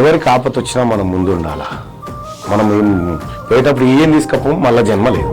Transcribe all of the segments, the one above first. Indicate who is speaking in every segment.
Speaker 1: ఎవరికి ఆపత వచ్చినా మనం ముందు ఉండాలా మనం ఏం పోయేటప్పుడు ఏం తీసుకపోం మళ్ళీ జన్మ లేదు.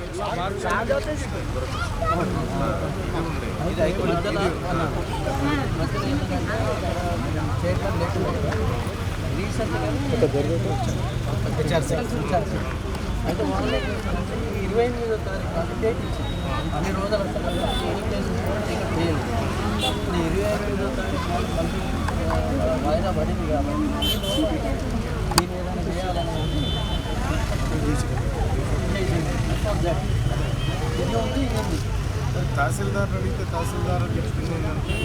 Speaker 2: అంటే వాళ్ళు ఇరవై ఎనిమిదో తారీఖు అంటే డేట్ ఇచ్చింది అన్ని రోజులు అసలు ఎన్ని ప్లేసెస్ ఇక్కడ చేయాలి ఇప్పుడు ఇరవై ఎనిమిదో తారీఖు వాళ్ళు మళ్ళీ ఆ, వాయిదా పడింది కాబట్టి దీన్ని ఏదైనా చేయాలని ఇది ఉంది ఇది ఉంది
Speaker 3: తహసీల్దార్ అడిగితే తహసీల్దార్ చెప్తుంది ఏంటంటే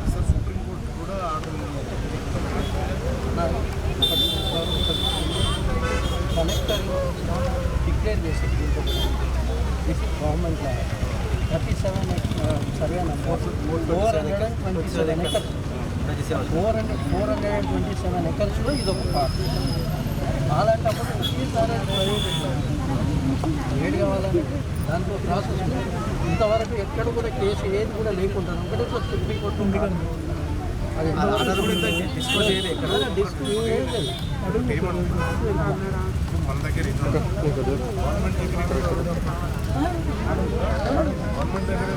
Speaker 3: అసలు సుప్రీంకోర్టు కూడా ఆర్డర్
Speaker 2: కలెక్టర్ డిక్లేర్ చేశారు దీంట్లో this government law thirty seven survey number four hundred and twenty seven acres four hundred four hundred and twenty seven ఎకర్స్లో ఇది ఒక పార్ట్ అలాంటప్పుడు ఒకేసారి ఏడు కావాలని దాంట్లో ప్రాసెస్ ఉంది. ఇంతవరకు ఎక్కడ కూడా కేసు ఏది కూడా లేకుండా ఒకటే సుప్రీంకోర్టు ఉంది కానీ అది చేయలేదు
Speaker 3: మన దగ్గర గవర్నమెంట్ దగ్గర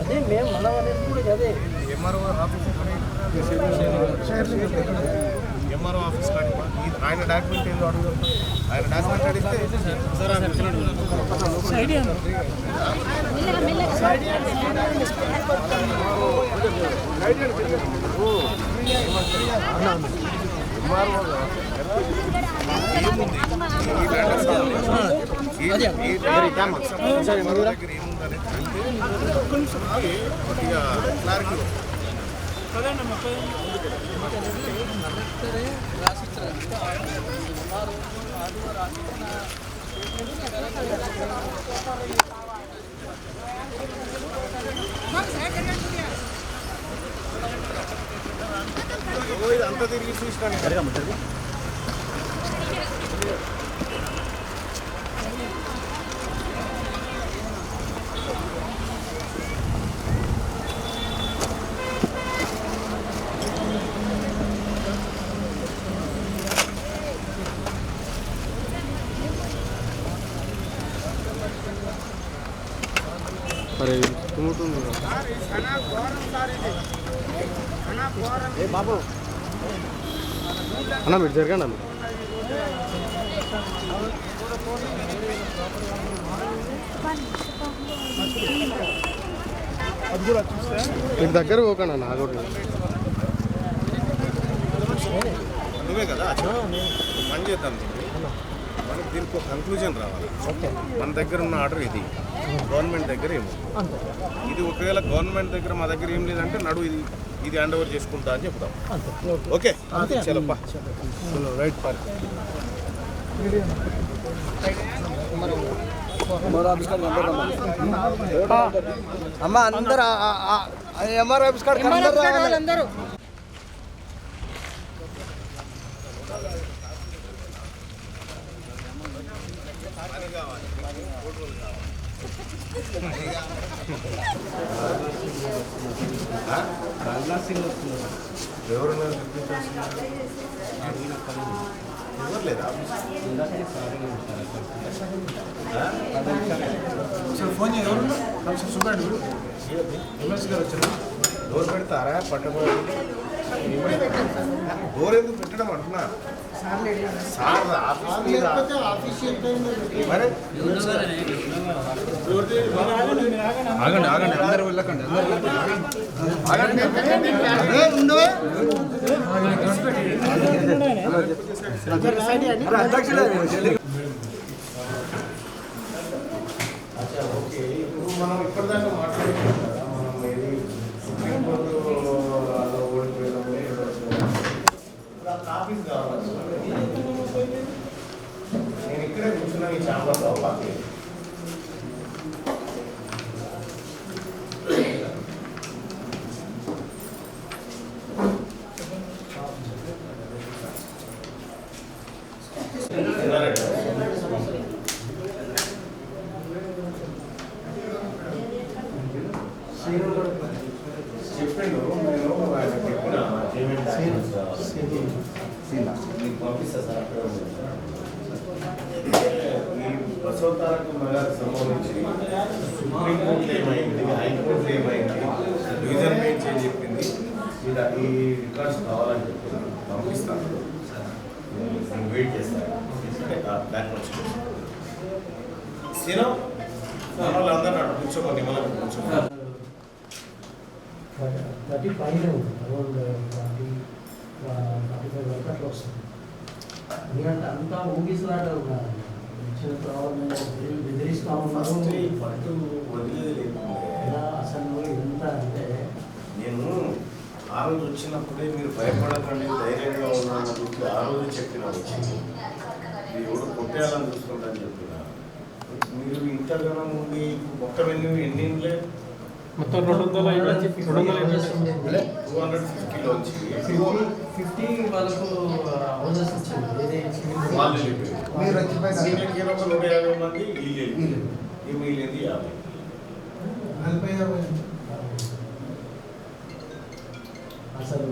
Speaker 2: అదే మేము మనం అనేది కూడా అదే.
Speaker 3: ఎంఆర్ఓ ఆఫీస్ ఎంఆర్ఓ ఆఫీస్ ఈ- ఆయన డాక్యుమెంట్ ఏందో అడుగుతాం ఆయన డాక్యుమెంట్ అడిగితే సార్ క్లారిటీ అంతా తిరిగి చూసినాను
Speaker 4: సరే బాబు అన్న మీరు జరగండి అన్న మీకు దగ్గర పోకండి అన్న ఆగోటి
Speaker 3: నువ్వే కదా మంచి చేద్దాం. దీనికి ఒక కంక్లూజన్ రావాలి. మన దగ్గర ఉన్న ఆర్డర్ ఇది. గవర్నమెంట్ దగ్గర ఏమో. ఇది ఒకవేళ గవర్నమెంట్ దగ్గర మా దగ్గర ఏం లేదంటే నడు ఇది ఇది హ్యాండ్ ఓవర్ చేసుకుంటా అని చెప్తాం ఓకే. చలప్పా right park.
Speaker 2: అమ్మ అందరు ఎంఆర్ ఆఫీస్ కాడ
Speaker 5: అందరూ
Speaker 3: ఎవరున్నారు ఎవరు లేదా ఒకసారి ఫోన్ చేయ ఎవరు ఒకసారి చూడండి ఎంఎస్ గారు వచ్చారు డోర్ పెడతారా పట్టబోయి డోర్ ఎందుకు పెట్టడం అంటున్నా ఆగండి ఆగండి అందరూ వెళ్ళకండి ఆగండి. ఓకే ఇప్పుడు మనం ఇప్పటిదాకా మాట్లాడుకున్నాం కదా మనం ఓడిపోయినాము కాపీస్ కావాలి ఈ ఛాంబర్లో కాపీ చెప్పిండు నేను ఆయన చెప్పిన పేమెంట్ మీకు పంపిస్తా సార్ అక్కడ. ఈ బసవతారక నగర్ సంబంధించి సుప్రీంకోర్టు ఏమైంది హైకోర్టు ఏమైంది రీజన్ బెంచ్ ఏం చెప్పింది. ఇలా ఈ రికార్డ్స్ కావాలని చెప్తున్నాను పంపిస్తాను. నేను వెయిట్ చేస్తాను. బ్యాక్ వచ్చి సీనా మన వాళ్ళందరూ అక్కడ కూర్చోమని మనం కూర్చోమని
Speaker 2: థర్టీ పైన అరౌండ్ ఫార్టీ ఫార్టీ ఫైవ్ వరకు అట్లా వస్తుంది. ఎందుకంటే అంతా ఉన్నారు బెదిరిస్తా ఉన్నారు
Speaker 3: పట్టు
Speaker 2: అసలు ఎంత అంటే
Speaker 3: నేను ఆ రోజు వచ్చినప్పుడే మీరు భయపడకండి ధైర్యంగా ఉన్నానని చెప్పి ఆ రోజు చెప్పిన వచ్చి మీరు ఎవడు కొట్టేయాలని చూసుకుంటారని చెప్పిన. మీరు ఇంతగానం ఉండి మొత్తం ఎన్ని ఎన్ని ఇండ్లే
Speaker 4: మొత్తం రెండు వందల రెండు వందల
Speaker 3: టూ హండ్రెడ్ ఫిఫ్టీలో వచ్చి
Speaker 2: ఫిఫ్టీ ఫిఫ్టీ వాళ్ళకు హౌసెస్ ఇచ్చింది ఏదే
Speaker 3: వాళ్ళు వెళ్ళిపోయారు దీనికి ఏదో ఒక నూట యాభై మంది వీళ్ళు వెళ్ళిపోయారు. ఈ మిగిలింది యాభై.
Speaker 2: నలభై యాభై అసలు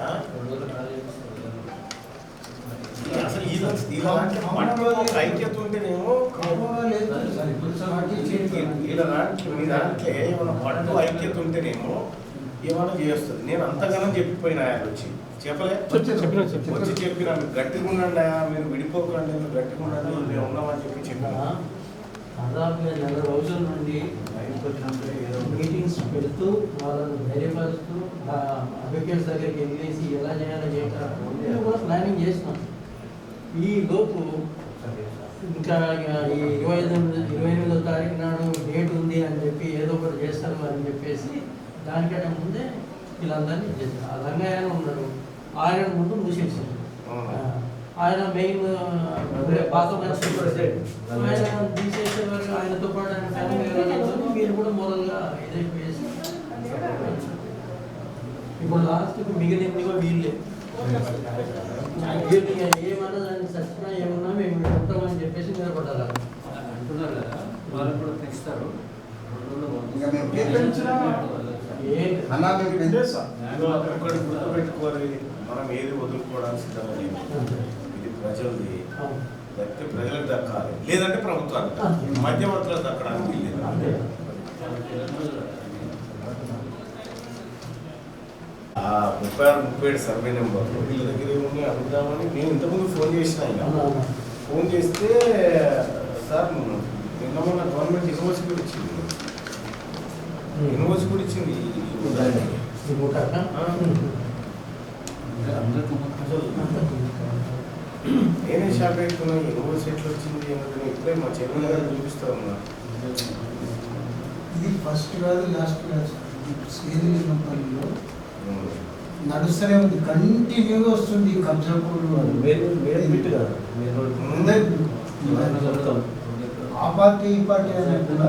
Speaker 3: ఆ? అసలు ఈ ఇలాంటి పట్టు ఒక ఐక్యత ఉంటేనేమో ఇలా దాంట్లో మీ దాంట్లో ఏమైనా పట్టు ఐక్యత ఉంటేనేమో ఏమైనా చేస్తుంది. నేను అంతగానం చెప్పిపోయినా ఆయన వచ్చి. చెప్పలే? వచ్చి చెప్పిన మీరు గట్టిగా ఉండండి మీరు విడిపోకండి మీరు గట్టిగా ఉండండి మేము ఉన్నామని చెప్పి చెప్పిన?
Speaker 2: దాదాపుగా నెల రోజుల నుండి మీటింగ్స్ పెడుతూ వాళ్ళని ధైర్యపరుస్తూ అడ్వకేట్స్ దగ్గరికి వెళ్ళేసి ఎలా చేయాలో మేము కూడా ప్లానింగ్ చేసినాం ఈ లోపు ఇంకా ఈ ఇరవై ఐదు ఇరవై ఎనిమిదో తారీఖు నాడు డేట్ ఉంది అని చెప్పి ఏదో ఒకటి చేస్తారు అని చెప్పేసి దానికంటే ముందే వీళ్ళందరినీ చేశారు. ఆ రంగయ్య ఉన్నాడు ఆయన ముందు మూసేసారు? ఆయన మెయిన్ పాత ఆయన తీసేసే వరకు ఆయనతో పాటు ఆయన ఫ్యామిలీ మీరు కూడా మోరల్గా ఇదైపోయేసి ఇప్పుడు లాస్ట్కి మిగిలింది కూడా వీళ్ళే. ఏమన్నా దాన్ని చచ్చినా ఏమన్నా మేము ఉంటామని చెప్పేసి నిలబడ్డారు.
Speaker 6: అంటున్నారు కదా. వాళ్ళు కూడా పెంచుతారు
Speaker 2: ఏ
Speaker 3: ఇదిగో ఒకటి గుర్తుపెట్టుకోవాలి. మనం ఏది వదులుకోవడానికి సిద్ధంగా ఇది ప్రజలది.
Speaker 2: అవును.
Speaker 3: ప్రజలకు దక్కాలి. లేదంటే ప్రభుత్వానికి మధ్యవర్తులకు దక్కడానికి
Speaker 2: లేదు
Speaker 3: ఆ ముప్పై ఆరు ముప్పై ఏడు సర్వే నెంబర్ వీళ్ళ దగ్గర ఏముంది అడుగుదామని నేను ఇంతకుముందు ఫోన్ చేసిన
Speaker 2: ఇక
Speaker 3: ఫోన్ చేస్తే సార్ నిన్న మొన్న గవర్నమెంట్ యూనివర్సిటీ వచ్చింది. యూనివర్సిటీ కూడా ఇచ్చింది నేనే షాక్ అవుతున్నా యూనివర్సిటీ ఎట్లా వచ్చింది? ఏమంటే ఇప్పుడే మా చెల్లెలు గారు చూపిస్తా ఉన్నా
Speaker 7: ఇది ఫస్ట్ కాదు లాస్ట్ కాదు. నడుస్తూనే ఉంది. కంటిన్యూగా వస్తుంది కబ్జాపూర్ ఆ పార్టీ ఈ పార్టీ అనేది కూడా.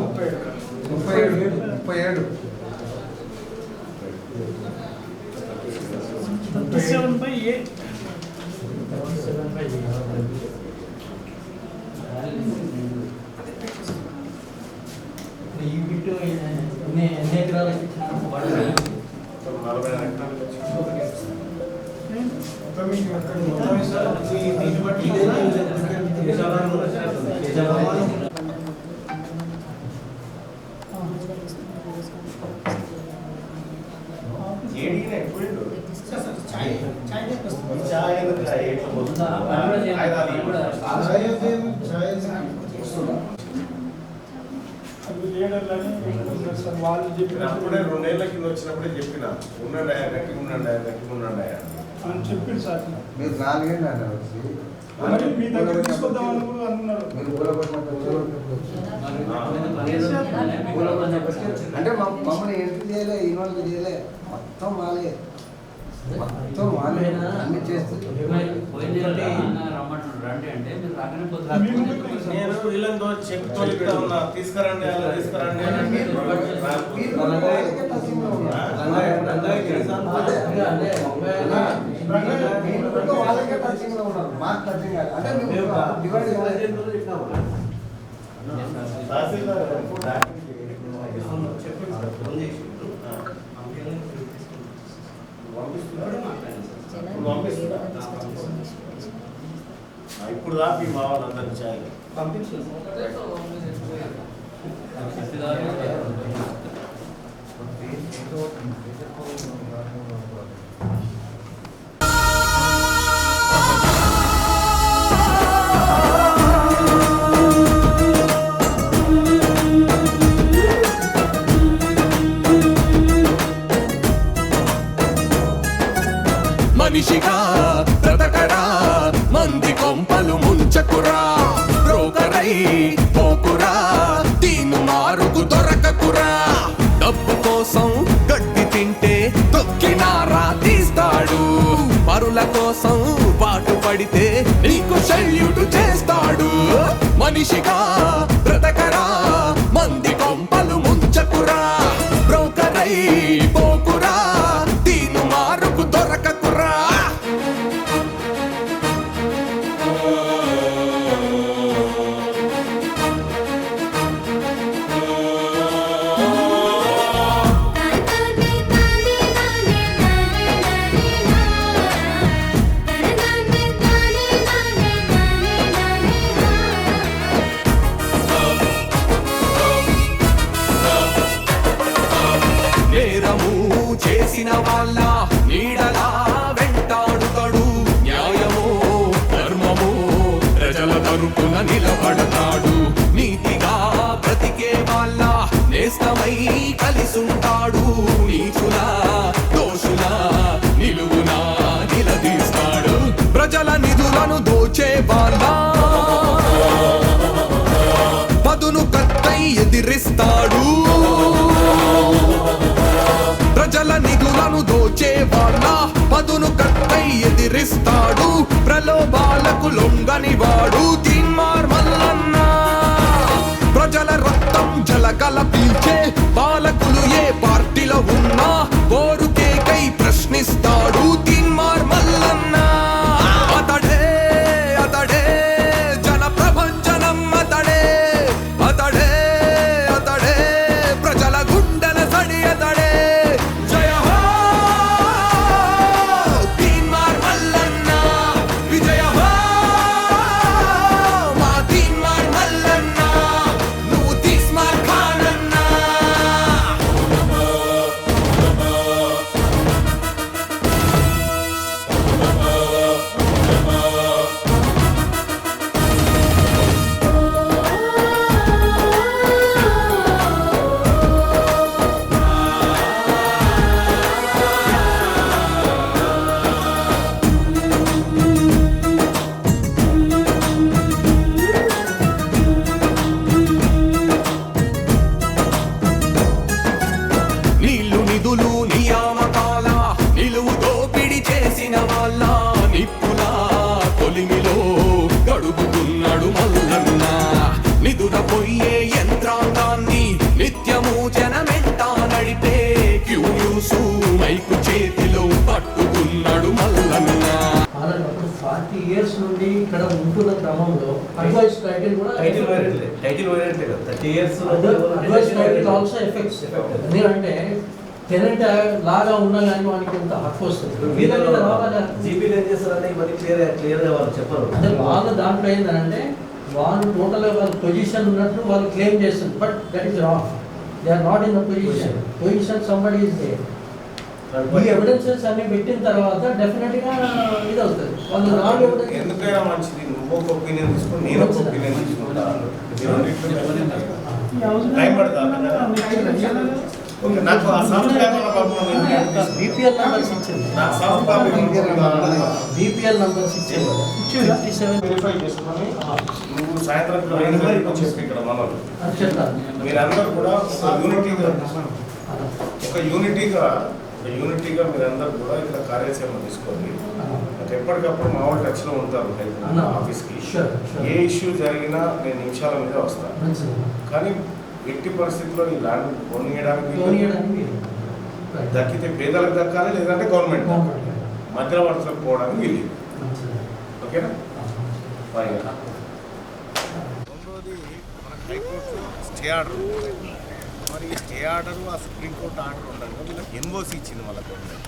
Speaker 7: ముప్పై ఏడు ముప్పై ఏడు
Speaker 2: ఈ బిట్టు ఎన్ని ఎన్ని ఎకరాలకు ఇచ్చినారు వాళ్ళు
Speaker 3: నలభై ఎకరాలకు వచ్చి. ఏడీన ఎప్పుడు ఛాయ్ ఎందుకు రా? ఎట్లా పోతుందా? ఆయుధాలు ఇవ్వు.
Speaker 4: వాళ్ళు
Speaker 3: నేను
Speaker 4: చెప్పిన
Speaker 3: అప్పుడే రెండేళ్ళ వచ్చినప్పుడే చెప్పిన అయ్యా గట్టి అయ్యా గట్టి
Speaker 4: అని చెప్పింది సార్.
Speaker 7: మీరు నాలుగేళ్ళు అన్నారు వచ్చి.
Speaker 4: మరి మీ దగ్గర కూడా.
Speaker 7: అంటే మమ్- మమ్మల్ని ఎంట్రీ చేయలే ఇన్వాల్వ్ చేయలే. మొత్తం వాళ్ళే మొత్తం వాళ్ళే అన్ని చేస్తుంది
Speaker 6: రండి అంటే మీరు పోతున్నారు
Speaker 3: నేను వీళ్ళంతో చెక్ తోలిస్తా ఉన్నా తీసుకురండి అలా తీసుకురండి అని అంటే ఇప్పుడు ఈ మా వాళ్ళందరినీ చేయాలి.
Speaker 8: మనిషిగా పోకురా తిను మారుకు దొరకకురా. డబ్బు కోసం గడ్డి తింటే తొక్కినారా తీస్తాడు పరుల కోసం పాటు పడితే నీకు శల్యుడు చేస్తాడు. మనిషిగా బ్రతకరా. కలిసుంటాడు నీచుల దోషుల నిలువున నిలదీస్తాడు. ప్రజల నిధులను దోచే వాళ్ళ పదును కత్తై ఎదిరిస్తాడు. ప్రజల నిధులను దోచే వాళ్ళ పదును కత్తై ఎదిరిస్తాడు. ప్రలోభాలకు లొంగని వాడు తిమ్మార్ మల్లన్న. ప్రజల రక్తం జలకల పీల్చే అడుగుతున్నాడు మల్లన్న. నిదురపోయే యంత్రాంగాన్ని నిత్యము జనమెంటా నడిపే క్యూన్యూసు మైకు చేతిలో పట్టుకున్నాడు మల్లన్న.
Speaker 2: ఫార్టీ ఇయర్స్ నుండి ఇక్కడ ఉంటున్న క్రమంలో అడ్వైస్ టైటిల్ కూడా
Speaker 6: టైటిల్ వేరే title thirty years
Speaker 2: adverse title also affects ఎందుకంటే టెనెంట్ లాగా ఉన్నా కానీ వానికి కొంత హక్కు వస్తుంది. వీళ్ళ మీద రావాలా
Speaker 6: జీపీలు ఏం చేస్తారంటే ఇవన్నీ క్లియర్ క్లియర్గా వాళ్ళు చెప్పరు.
Speaker 2: అంటే వాళ్ళ దాంట్లో ఏంటంటే వాళ్ళు టోటల్గా వాళ్ళ పొజిషన్ ఉన్నట్లు వాళ్ళు క్లెయిమ్ చేస్తుంది but that is wrong they are not in the position position somebody is they ఈ ఎవిడెన్సెస్ అన్ని పెట్టిన తర్వాత డెఫినెట్గా ఇది అవుతుంది. వాళ్ళు రాంగ్ ఎవిడెన్స్
Speaker 3: ఎందుకైనా మంచిది? నువ్వు ఒక ఒపీనియన్ తీసుకుని నేను ఒక ఒపీనియన్ తీసుకుంటా మీరు రెండిట్లో టైం పడుతుందా. నాకు ఆ సాఫ్ట్ కాపీ పంపమని
Speaker 2: బీపీఎల్ నంబర్స్ ఇచ్చింది
Speaker 3: నాకు సాఫ్ట్ కాపీ పంపమని
Speaker 2: బీపీఎల్ నంబర్స్ ఇచ్చింది ఫిఫ్టీ సెవెన్.
Speaker 3: వెరిఫై చేసుకొని నువ్వు సాయంత్రం చెప్పి ఇక్కడ మీరందరూ కూడా ఒక యూనిటీగా ఒక యూనిటీగా ఒక యూనిటీగా మీరందరూ కూడా ఇక్కడ కార్యాచరణ తీసుకోండి. ఎప్పటికప్పుడు మా వాళ్ళు టచ్లో ఉంటారు. ఆఫీస్కి. ఏ ఇష్యూ జరిగినా నేను నిమిషాల మీద వస్తాను. కానీ ఎట్టి పరిస్థితుల్లో ఈ ల్యాండ్ కొనియడానికి.
Speaker 2: కొనియడానికి
Speaker 3: దక్కితే పేదలకు దక్కాలి లేదంటే గవర్నమెంట్.
Speaker 2: గవర్నమెంట్
Speaker 3: మధ్యవర్తులకు పోవడానికి వీలు ఓకేనా? రెండోది మన హైకోర్టు స్టే ఆర్డర్. మరి ఈ స్టే ఆర్డర్ ఆ సుప్రీంకోర్టు ఆర్డర్ వీళ్ళకి ఎన్ఓసి ఇచ్చింది వాళ్ళ గవర్నమెంట్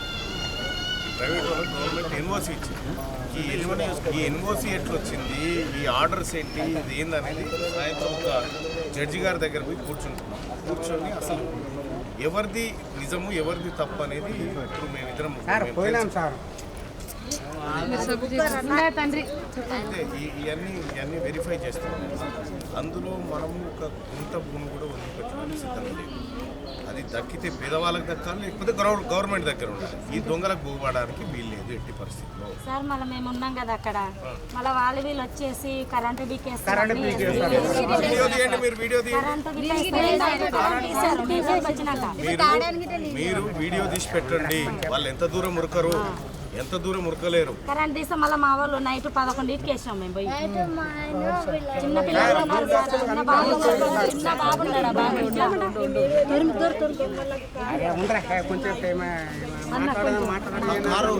Speaker 3: ప్రైవేట్ వాళ్ళకి గవర్నమెంట్ ఎన్ఓసి ఇచ్చింది. ఈ ఎన్ఓసి ఈ ఎన్ఓసి ఎట్లా వచ్చింది ఈ ఆర్డర్స్ ఏంటి? ఇది ఏందనేది సాయంత్రం ఒక జడ్జి గారి దగ్గర పోయి కూర్చుంటున్నాం కూర్చొని అసలు ఎవరిది నిజము ఎవరిది తప్పు అనేది ఇప్పుడు మేమిద్దరం ఇవన్నీ ఇవన్నీ వెరిఫై చేస్తున్నాం. అందులో మనము ఒక గుంట భూమి కూడా వదిలిపెట్టడానికి సిద్ధంగా లేదు. అది దక్కితే పేదవాళ్ళకి దక్కాలి లేకపోతే గవర్న- గవర్నమెంట్ దగ్గర ఉండాలి. ఈ దొంగలకు పోవడానికి వీలు లేదు ఎట్టి పరిస్థితిలో
Speaker 9: సార్ మళ్ళీ మేము ఉన్నాం కదా అక్కడ. మళ్ళీ వాళ్ళు వీళ్ళు వచ్చేసి కరెంటు బిక్కేస్తారు
Speaker 3: వీడియో తీయండి మీరు వీడియో తీయండి.
Speaker 9: కరెంటు
Speaker 3: మీరు వీడియో తీసి పెట్టండి. వాళ్ళు ఎంత దూరం ఉరకరు. ఎంత దూరం ఉరకలేరు.
Speaker 9: కరెంట్ తీస్తే మళ్ళీ మా వాళ్ళు నైట్ పదకొండింటికి వేసాం మేము పోయి. చిన్న పిల్లలు ఉన్నారు సార్ చిన్న బాబు ఉన్నాడు. చిన్న బాబు ఉన్నాడు ఆ బాబు ఇంట్లో?
Speaker 3: కారు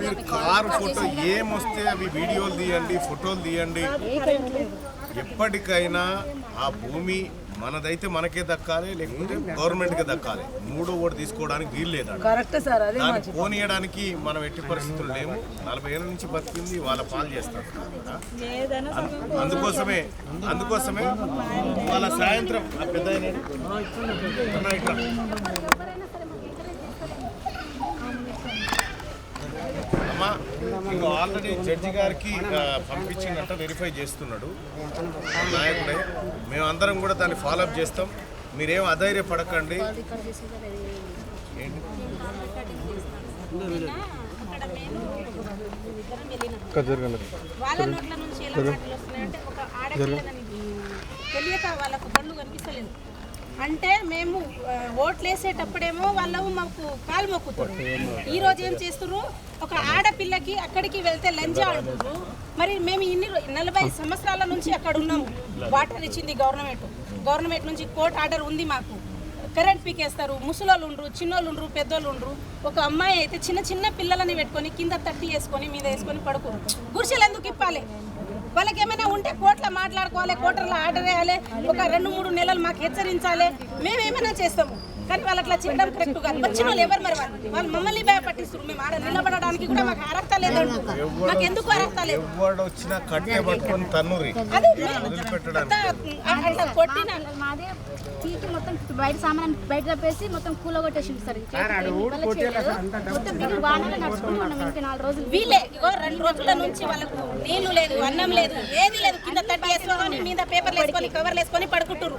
Speaker 3: మీరు కారు ఫోటో ఏమొస్తే అవి వీడియోలు తీయండి ఫోటోలు తీయండి. ఎప్పటికైనా ఆ భూమి మనదైతే మనకే దక్కాలి లేకపోతే గవర్నమెంట్కే దక్కాలి. మూడో ఓటు తీసుకోవడానికి వీలు లేదు
Speaker 5: కరెక్ట్ సార్ అది
Speaker 3: దాన్ని పోనీయడానికి మనం ఎట్టి పరిస్థితులు లేము. నలభై ఏళ్ళ నుంచి బతికింది వాళ్ళ పాలు చేస్తారు. అందు- అందుకోసమే అందుకోసమే వాళ్ళ సాయంత్రం ఆ పెద్ద ఆయన అన్న ఇట్లా. అమ్మా ఇంకో ఆల్రెడీ జడ్జి గారికి పంపించిందంట వెరిఫై చేస్తున్నాడు. నాయకుడే. మేమందరం కూడా దాన్ని ఫాలోఅప్ చేస్తాం. మీరేం అధైర్యపడకండి. ఏంటి?
Speaker 5: వాళ్ళ నోట్ల నుంచి ఎలా మాటలు వస్తున్నాయంటే ఒక ఆడపిల్లని తెలియక వాళ్ళకు కనిపిస్తలేదు. అంటే మేము ఓట్లు వేసేటప్పుడేమో వాళ్ళు మాకు కాలు మొక్కుతారు ఈ రోజు ఏం చేస్తున్నారు ఒక ఆడపిల్లకి అక్కడికి వెళ్తే లంచ్ ఆడుతున్నారు మరి మేము ఇన్ని నలభై సంవత్సరాల నుంచి అక్కడ ఉన్నాము. వాటర్ ఇచ్చింది గవర్నమెంట్. గవర్నమెంట్ నుంచి కోర్ట్ ఆర్డర్ ఉంది మాకు. కరెంట్ పీకేస్తారు. ముసలోళ్ళు ఉండ్రు చిన్నోళ్ళు ఉండ్రు పెద్దోళ్ళు ఉండ్రు. ఒక అమ్మాయి అయితే చిన్న చిన్న పిల్లలని పెట్టుకొని కింద తట్టి వేసుకొని మీద వేసుకొని పడుకోరు గుడిసెలు ఎందుకు ఇప్పాలి? వాళ్ళకి ఏమైనా ఉంటే కోట్లో మాట్లాడుకోవాలి కోటర్లో ఆర్డర్ వేయాలి ఒక రెండు మూడు నెలలు మాకు హెచ్చరించాలి మేము ఏమైనా చేస్తాము. కానీ వాళ్ళు అట్లా చేయడం కరెక్ట్ కాదు. వచ్చిన వాళ్ళు ఎవరు మరి వాళ్ళు? వాళ్ళు మమ్మల్ని భయపట్టిస్తారు మేము ఆడ నిలబడడానికి కూడా మాకు అర్హత లేదంటూ మాకు ఎందుకు అర్హత లేదు?
Speaker 3: ఎవడు వచ్చినా కట్టె పట్టుకొని తన్నురి
Speaker 5: కొట్టిన
Speaker 10: మాదే పీకి మొత్తం బయట సామాన్ బయట తప్పేసి మొత్తం కూల కొట్టేసింది సార్ మొత్తం మేము వానలో నడుచుకుని ఉన్నాం ఇంకా నాలుగు రోజులు.
Speaker 5: వీళ్ళే. ఇగో రెండు రోజుల నుంచి వాళ్ళకు నీళ్ళు లేదు అన్నం లేదు ఏది లేదు. కింద తట్టి వేసుకొని మీద పేపర్లు వేసుకొని కవర్లు వేసుకొని పడుకుంటారు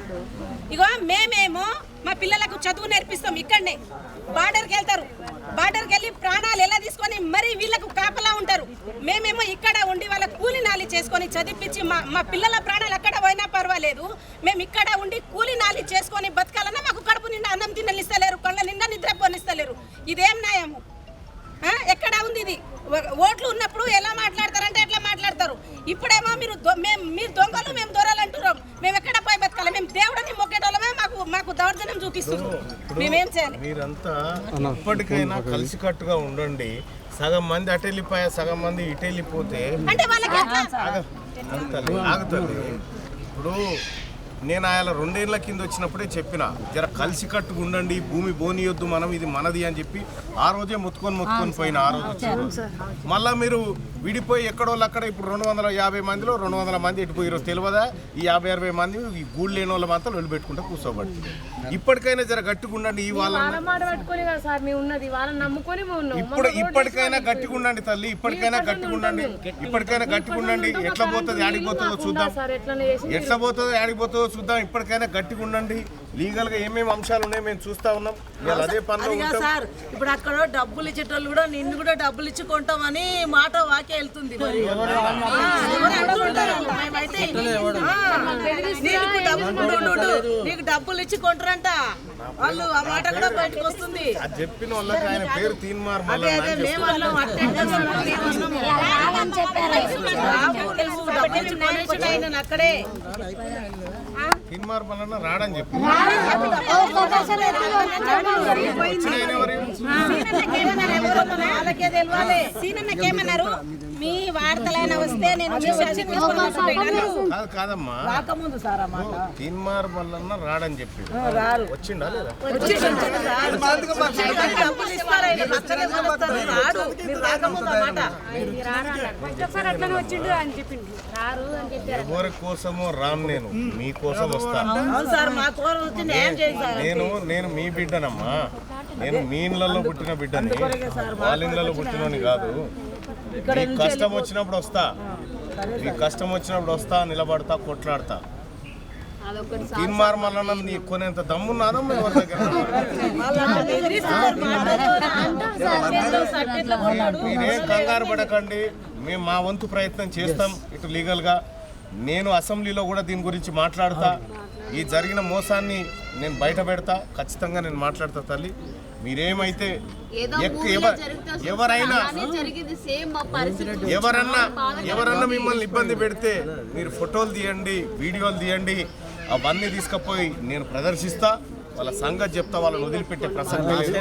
Speaker 5: ఇగో మేమేమో మా పిల్లలకు చదువు నేర్పిస్తాం ఇక్కడనే. బార్డర్కి వెళ్తారు. బార్డర్కి వెళ్ళి ప్రాణాలు ఎలా తీసుకొని మరీ వీళ్ళకు కాపలా ఉంటారు? మేమేమో ఇక్కడ ఉండి వాళ్ళ కూలి నాలి చేసుకొని చదివించి మా మా పిల్లల ప్రాణాలు ఎక్కడ పోయినా పర్వాలేదు. మేము ఇక్కడ ఉండి కూలి నాలి చేసుకొని బతకాలన్నా మాకు కడుపు నిండా అన్నం తిననిస్తలేరు కళ్ళ నిండా నిద్ర పోనిస్తలేరు ఇదేం న్యాయము? ఎక్కడ ఉంది ఇది? ఓట్లు ఉన్నప్పుడు ఎలా మాట్లాడతారంటే ఎట్లా మాట్లాడతారు. ఇప్పుడేమో మీరు మేము మీరు దొంగలు మేము దొరాలంటున్నాం మేము ఎక్కడ పోయి బతకాలి మేము దేవుడిని మొక్కేటోళ్ళమే మాకు దౌర్జన్యం చూపిస్తున్నారు మేమేం చేయాలి
Speaker 3: మీరంతా ఇప్పటికైనా కలిసికట్టుగా ఉండండి సగం మంది అటు వెళ్ళిపోయా సగం మంది ఇటు వెళ్ళిపోతే
Speaker 5: అంటే వాళ్ళకి ఎట్లా?
Speaker 3: ఆగ- ఆగుతల్లి, ఆగుతల్లి. ఇప్పుడు నేను ఆయన రెండేళ్ళ కింద వచ్చినప్పుడే చెప్పిన జర కలిసి కట్టుగా ఉండండి భూమి బోనియొద్దు మనం ఇది మనది అని చెప్పి ఆ రోజే మొత్తుకొని మొత్తుకొని పోయిన ఆ రోజు. మళ్ళా మీరు విడిపోయి ఎక్కడో అక్కడ ఇప్పుడు రెండు వందల యాభై మందిలో రెండు వందల మంది ఎటు పోయిరో తెలియదా? ఈ యాభై అరవై మంది ఈ గూళ్ళు లేని వాళ్ళ మాత్రం వదిలిపెట్టుకుంటే కూర్చోబడుతుంది. ఇప్పటికైనా జర గట్టిగా ఉండండి ఈ వాళ్ళ ఇప్పుడు ఇప్పటికైనా గట్టిగా ఉండండి తల్లి ఇప్పటికైనా గట్టిగా ఉండండి. ఇప్పటికైనా గట్టిగా ఉండండి. ఎట్లా పోతుంది ఆడిపోతుందో చూద్దాం. ఎట్లా పోతుందో ఆడిపోతుందో చూద్దాం. ఇప్పటికైనా గట్టిగా ఉండండి లీగల్గా ఏమేమి అంశాలు ఉన్నాయో మేము చూస్తా ఉన్నాం ఇవాళ అదే పనిలో
Speaker 11: అదిగా
Speaker 3: ఉంటాం
Speaker 11: సార్ ఇప్పుడు అక్కడ డబ్బులు ఇచ్చేటోళ్ళు కూడా నిన్ను కూడా డబ్బులు ఇచ్చి కొంటామని మాట వాకే వెళ్తుంది మరి. ఆ, ఎవరు అంటుంటారు? మేమైతే ఆ, నీకు డబ్బులు ఉండు, ఉండు. నీకు డబ్బులు ఇచ్చి కొంటారంట వాళ్ళు ఆ మాట కూడా బయటకు వస్తుంది
Speaker 3: అది చెప్పిన వాళ్ళకి ఆయన పేరు తీన్మార్
Speaker 11: అదే మేము అన్నాము.
Speaker 9: చెప్పారు
Speaker 11: డబ్బులు ఇచ్చి అక్కడే
Speaker 3: తీన్మార్ మల్లన్న రాడని చెప్పి.
Speaker 5: సీనన్నకేమన్నారు? మీ వార్తలైనా వస్తే నేను
Speaker 3: కాదమ్మా.
Speaker 11: రాకముందు సార్
Speaker 3: తీన్మార్ మల్లన్న రాడని చెప్పి
Speaker 11: రారు.
Speaker 3: వచ్చిండా లేదా?
Speaker 11: డబ్బులు ఇస్తారు ఆయన పక్కనే కొలుస్తారు. రాడు మీరు రాకముందు ఆ మాట.
Speaker 12: ఒకసారి అట్లనే వచ్చిండు అని చెప్పిండు. రారు అని చెప్పారు.
Speaker 3: ఎవరి కోసమో రామ్ నేను. మీ కోసం వస్తా.
Speaker 11: అవును సార్ మా కూర వచ్చి న్యాయం చేయండి సార్?
Speaker 3: నేను నేను మీ బిడ్డనమ్మా. నేను మీ ఇళ్ళల్లో పుట్టిన బిడ్డని వాళ్ళ ఇళ్ళలో పుట్టినోని కాదు. మీకు కష్టం వచ్చినప్పుడు వస్తా. మీకు కష్టం వచ్చినప్పుడు వస్తా నిలబడతా కొట్లాడతా. తీన్మార్ మల్లన్న నీ కొనేంత దమ్మున్నాను మీ వాళ్ళ దగ్గర? మీరేం కంగారు పడకండి. మేము మా వంతు ప్రయత్నం చేస్తాం. ఇటు లీగల్గా. నేను అసెంబ్లీలో కూడా దీని గురించి మాట్లాడతా. ఈ జరిగిన మోసాన్ని నేను బయట పెడతా ఖచ్చితంగా నేను మాట్లాడతా తల్లి. మీరేమైతే ఎవరైనా ఎవరన్నా ఎవరన్నా మిమ్మల్ని ఇబ్బంది పెడితే మీరు ఫోటోలు తీయండి వీడియోలు తీయండి అవన్నీ తీసుకుపోయి నేను ప్రదర్శిస్తా. వాళ్ళ సంగతి చెప్తా వాళ్ళని వదిలిపెట్టే ప్రసక్తి లేదు.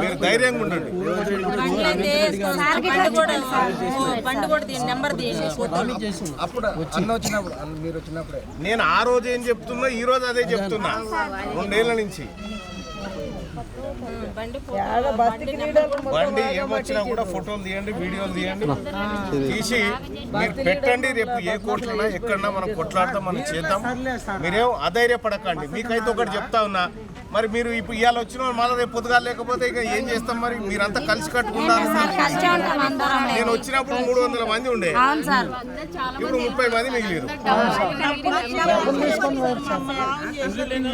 Speaker 3: మీరు ధైర్యంగా ఉండండి.
Speaker 7: అప్పుడు అన్న వచ్చినప్పుడు మీరు వచ్చినప్పుడే.
Speaker 3: నేను ఆ రోజు ఏం చెప్తున్నా ఈ రోజు అదే చెప్తున్నా. రెండేళ్ళ నుంచి.
Speaker 5: బండి
Speaker 3: ఏమొచ్చినా కూడా ఫోటోలు తీయండి వీడియోలు తీయండి. తీసి మీరు పెట్టండి రేపు ఏ కోర్టులైనా ఎక్కడన్నా మనం కొట్లాడతాం మనం చేద్దాం. మీరేం అధైర్యపడకండి. మీకైతే ఒకటి చెప్తా ఉన్నా మరి మీరు ఇప్పుడు ఇవాళ వచ్చిన మళ్ళీ రేపు పొద్దుగా లేకపోతే ఇక ఏం చేస్తాం మరి? మీరంతా కలిసి కట్టుకుంటారు. నేను వచ్చినప్పుడు మూడు వందల మంది ఉండే.
Speaker 9: అవును సార్.
Speaker 3: ఇప్పుడు ముప్పై మంది మిగిలిరు.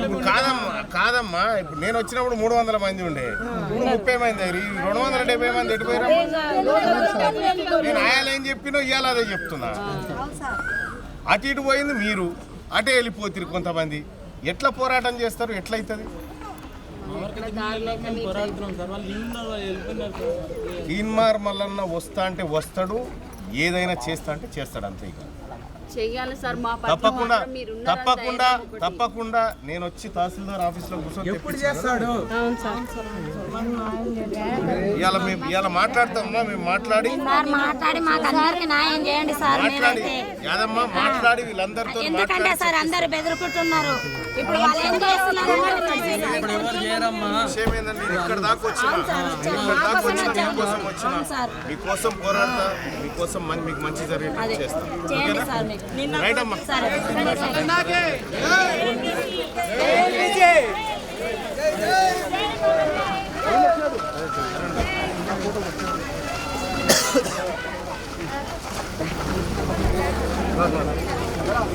Speaker 3: ఇప్పుడు కాదమ్మా కాదమ్మా. ఇప్పుడు నేను వచ్చినప్పుడు మూడు మూడు వందల మంది ఉండే. ముప్పై మంది అయ్యారు. ఈ రెండు వందల డెబ్బై మంది ఎటు పోయిరా నేను ఆయాలు ఏం చెప్పినో ఇవాళ అదే చెప్తున్నా. అటు ఇటు పోయింది మీరు. అటే వెళ్ళిపోతారు కొంతమంది. ఎట్లా పోరాటం చేస్తారు? ఎట్లయితుంది?
Speaker 4: పోరాడుతున్నాం
Speaker 3: తీన్మార్ మల్లన్న వస్తా అంటే వస్తాడు. ఏదైనా చేస్తా అంటే చేస్తాడు అంతే ఇక.
Speaker 13: చెయ్యాలి సార్. మా
Speaker 3: తప్పకుండా తప్పకుండా. తప్పకుండా నేను వచ్చి తహసీల్దార్ ఆఫీస్లో కూర్చొని
Speaker 7: ఎప్పుడు. చేస్తాడు?
Speaker 3: ఇవాళ మేము ఇవాళ మాట్లాడతామమ్మా మేము మాట్లాడి
Speaker 9: సార్ మాట్లాడి మాకు అందరికి న్యాయం చేయండి సార్.
Speaker 3: మాట్లాడి. యాదమ్మ మాట్లాడి వీళ్ళందరితో
Speaker 9: ఎందుకంటే సార్ అందరు బెదురుకుంటున్నారు. ఇప్పుడు
Speaker 3: విషయం ఏంటంటే దాకా వచ్చిన. ఇక్కడ దాకా వచ్చిన మీకోసం వచ్చిన. మీకోసం పోరాడతా మీకోసం మన- మీకు మంచి జరిగేటట్టు
Speaker 9: చేస్తాం.
Speaker 3: ఓకేనా?